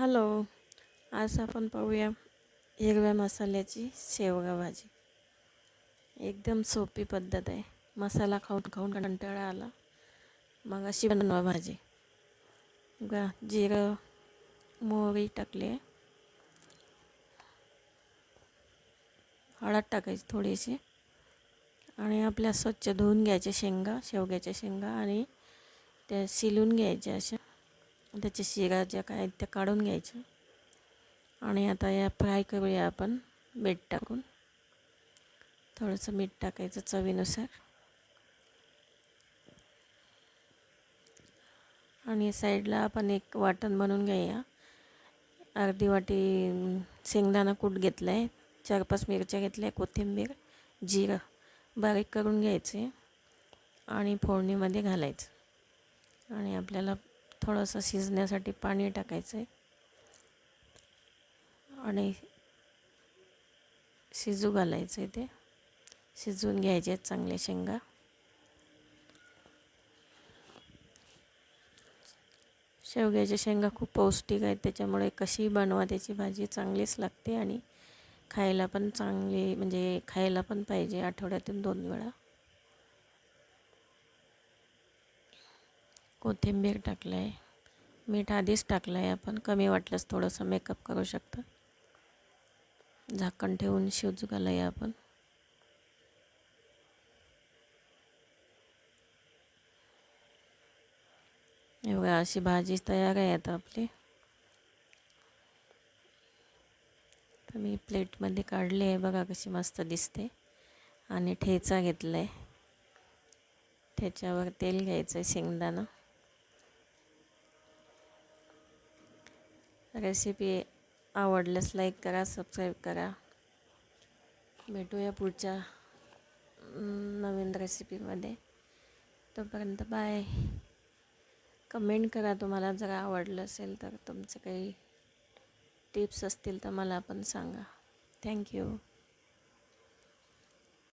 Hello आज आपण पाहूया हिरव्या मसाल्याची शेवगा भाजी. एकदम सोपी पद्धत आहे. मसाला खाऊन खाऊन कंटाळा आला. मग अशी बनवा भाजी. बघा जिरं मोहरी टाकली हळद टाकायची थोडीशी. आणि आपल्या स्वच्छ धुवून घ्यायच्या शेंगा शेवग्याच्या शेंगा आणि त्या शिलून घ्यायच्या अशा. त्याच्या शिरा ज्या काय आहेत त्या काढून घ्यायच्या. आणि आता या फ्राय करूया आपण मीठ टाकून. थोडंसं मीठ टाकायचं चवीनुसार. आणि साईडला आपण एक वाटण बनवून घेऊया. अर्धी वाटी शेंगदाणा कूट घेतलं आहे चार पाच मिरच्या घेतल्या कोथिंबीर जिरं बारीक करून घ्यायचे. आणि फोडणीमध्ये घालायचं. आणि आपल्याला थोडंसं शिजण्यासाठी पाणी टाकायचं आहे आणि शिजू घालायचं आहे ते. शिजवून घ्यायचे आहेत चांगले शेंगा. शेवग्याच्या शेंगा खूप पौष्टिक आहेत त्याच्यामुळे कशी बनवा त्याची भाजी चांगलीच लागते आणि खायला पण चांगली म्हणजे खायला पण पाहिजे आठवड्यातून दोन वेळा. कोथिंबीर टाकलं आहे मीठ आधीच टाकलं आहे आपण कमी वाटल्यास थोडंसं मेकअप करू शकतं. झाकण ठेवून शिजू घालाय आपण. एवढ्या अशी भाजी तयार आहे आता आपली. तर मी प्लेटमध्ये काढली आहे बघा कशी मस्त दिसते. आणि ठेचा घेतला आहे ठेच्यावर तेल घ्यायचं आहे शेंगदाणा. रेसिपी आवडल्यास लाईक करा सबस्क्राईब करा. भेटूया पुढच्या नवीन रेसिपीमध्ये. तोपर्यंत बाय कमेंट करा तुम्हाला जर आवडलं असेल तर तुमचे काही टिप्स असतील तर मला पण सांगा. थँक्यू